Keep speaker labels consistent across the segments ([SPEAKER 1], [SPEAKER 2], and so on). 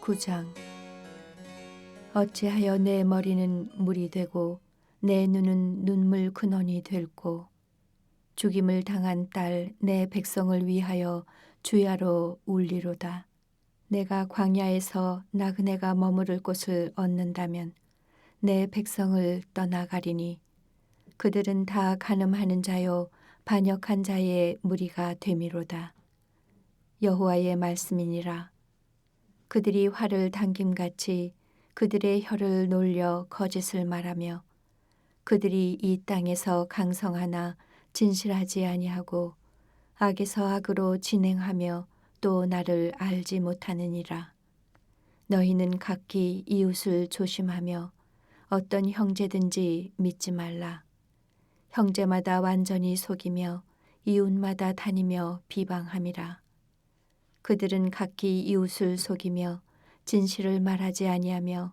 [SPEAKER 1] 9장 어찌하여 내 머리는 물이 되고 내 눈은 눈물 근원이 될고 죽임을 당한 딸 내 백성을 위하여 주야로 울리로다. 내가 광야에서 나그네가 머무를 곳을 얻는다면 내 백성을 떠나가리니 그들은 다 간음하는 자요 반역한 자의 무리가 되미로다. 여호와의 말씀이니라. 그들이 활을 당김같이 그들의 혀를 놀려 거짓을 말하며 그들이 이 땅에서 강성하나 진실하지 아니하고 악에서 악으로 진행하며 또 나를 알지 못하느니라. 너희는 각기 이웃을 조심하며 어떤 형제든지 믿지 말라. 형제마다 완전히 속이며 이웃마다 다니며 비방함이라. 그들은 각기 이웃을 속이며 진실을 말하지 아니하며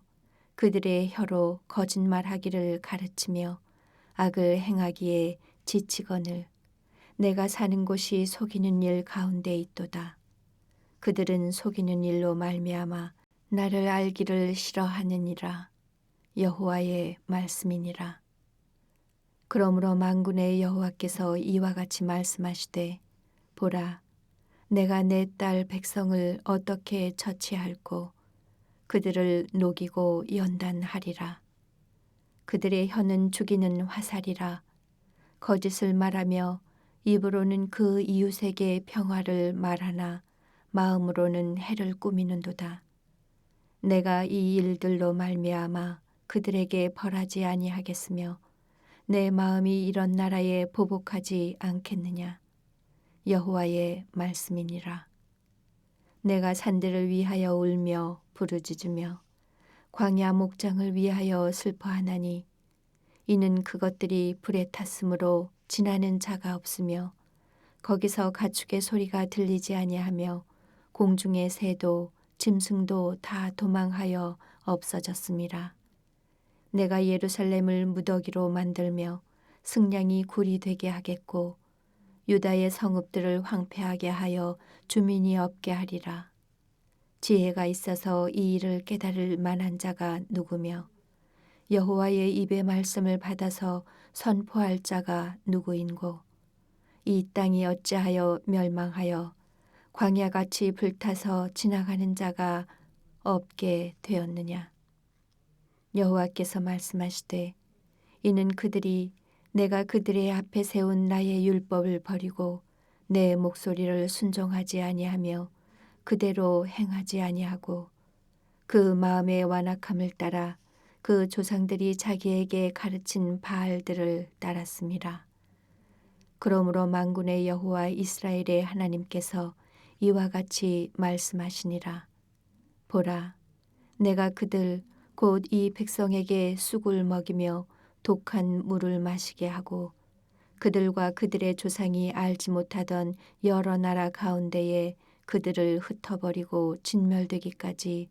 [SPEAKER 1] 그들의 혀로 거짓말하기를 가르치며 악을 행하기에 지치거늘 내가 사는 곳이 속이는 일 가운데 있도다. 그들은 속이는 일로 말미암아 나를 알기를 싫어하느니라. 여호와의 말씀이니라. 그러므로 만군의 여호와께서 이와 같이 말씀하시되 보라 내가 내 딸 백성을 어떻게 처치할꼬 그들을 녹이고 연단하리라. 그들의 혀는 죽이는 화살이라 거짓을 말하며 입으로는 그 이웃에게 평화를 말하나 마음으로는 해를 꾸미는도다. 내가 이 일들로 말미암아 그들에게 벌하지 아니하겠으며 내 마음이 이런 나라에 보복하지 않겠느냐. 여호와의 말씀이니라. 내가 산들을 위하여 울며 부르짖으며 광야 목장을 위하여 슬퍼하나니 이는 그것들이 불에 탔으므로 지나는 자가 없으며 거기서 가축의 소리가 들리지 아니하며 공중의 새도 짐승도 다 도망하여 없어졌음이라. 내가 예루살렘을 무더기로 만들며 승량이 굴이 되게 하겠고 유다의 성읍들을 황폐하게 하여 주민이 없게 하리라. 지혜가 있어서 이 일을 깨달을 만한 자가 누구며 여호와의 입의 말씀을 받아서 선포할 자가 누구인고 이 땅이 어찌하여 멸망하여 광야같이 불타서 지나가는 자가 없게 되었느냐 여호와께서 말씀하시되 이는 그들이 내가 그들의 앞에 세운 나의 율법을 버리고 내 목소리를 순종하지 아니하며 그대로 행하지 아니하고 그 마음의 완악함을 따라 그 조상들이 자기에게 가르친 바알들을 따랐습니다. 그러므로 만군의 여호와 이스라엘의 하나님께서 이와 같이 말씀하시니라. 보라, 내가 그들 곧 이 백성에게 쑥을 먹이며 독한 물을 마시게 하고 그들과 그들의 조상이 알지 못하던 여러 나라 가운데에 그들을 흩어버리고 진멸되기까지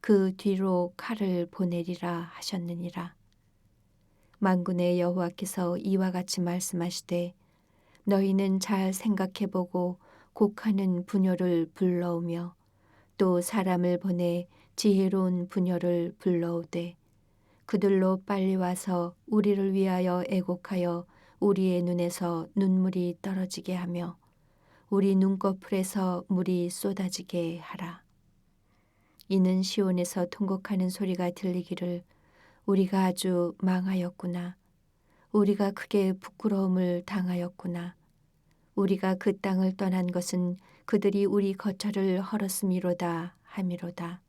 [SPEAKER 1] 그 뒤로 칼을 보내리라 하셨느니라. 만군의 여호와께서 이와 같이 말씀하시되 너희는 잘 생각해 보고 곡하는 부녀를 불러오며 또 사람을 보내 지혜로운 부녀를 불러오되 그들로 빨리 와서 우리를 위하여 애곡하여 우리의 눈에서 눈물이 떨어지게 하며 우리 눈꺼풀에서 물이 쏟아지게 하라. 이는 시온에서 통곡하는 소리가 들리기를 우리가 아주 망하였구나. 우리가 크게 부끄러움을 당하였구나. 우리가 그 땅을 떠난 것은 그들이 우리 거처를 헐었음이로다 함이로다.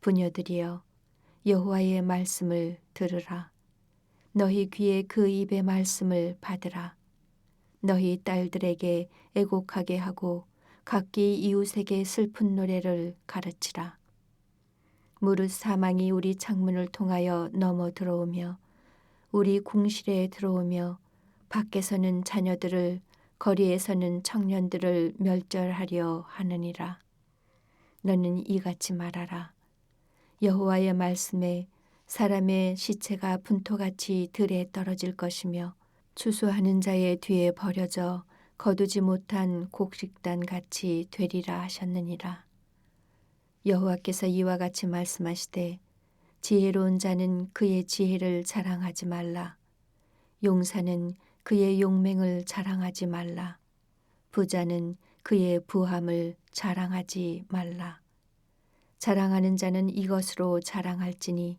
[SPEAKER 1] 부녀들이여 여호와의 말씀을 들으라. 너희 귀에 그 입의 말씀을 받으라. 너희 딸들에게 애곡하게 하고 각기 이웃에게 슬픈 노래를 가르치라. 무릇 사망이 우리 창문을 통하여 넘어 들어오며 우리 궁실에 들어오며 밖에서는 자녀들을 거리에서는 청년들을 멸절하려 하느니라. 너는 이같이 말하라. 여호와의 말씀에 사람의 시체가 분토같이 들에 떨어질 것이며 추수하는 자의 뒤에 버려져 거두지 못한 곡식단 같이 되리라 하셨느니라. 여호와께서 이와 같이 말씀하시되 지혜로운 자는 그의 지혜를 자랑하지 말라. 용사는 그의 용맹을 자랑하지 말라. 부자는 그의 부함을 자랑하지 말라 자랑하는 자는 이것으로 자랑할지니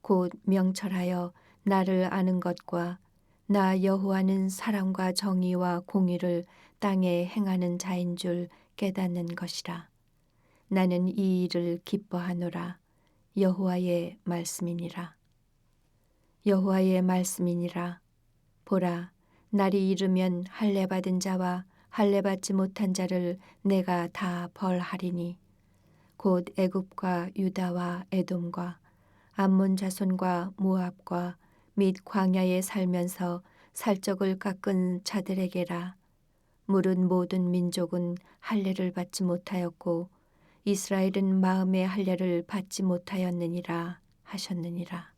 [SPEAKER 1] 곧 명철하여 나를 아는 것과 나 여호와는 사랑과 정의와 공의를 땅에 행하는 자인 줄 깨닫는 것이라. 나는 이 일을 기뻐하노라. 여호와의 말씀이니라. 여호와의 말씀이니라. 보라, 날이 이르면 할례 받은 자와 할례 받지 못한 자를 내가 다 벌하리니 곧 애굽과 유다와 에돔과 암몬 자손과 모압과 및 광야에 살면서 살적을 깎은 자들에게라. 물은 모든 민족은 할례를 받지 못하였고 이스라엘은 마음의 할례를 받지 못하였느니라 하셨느니라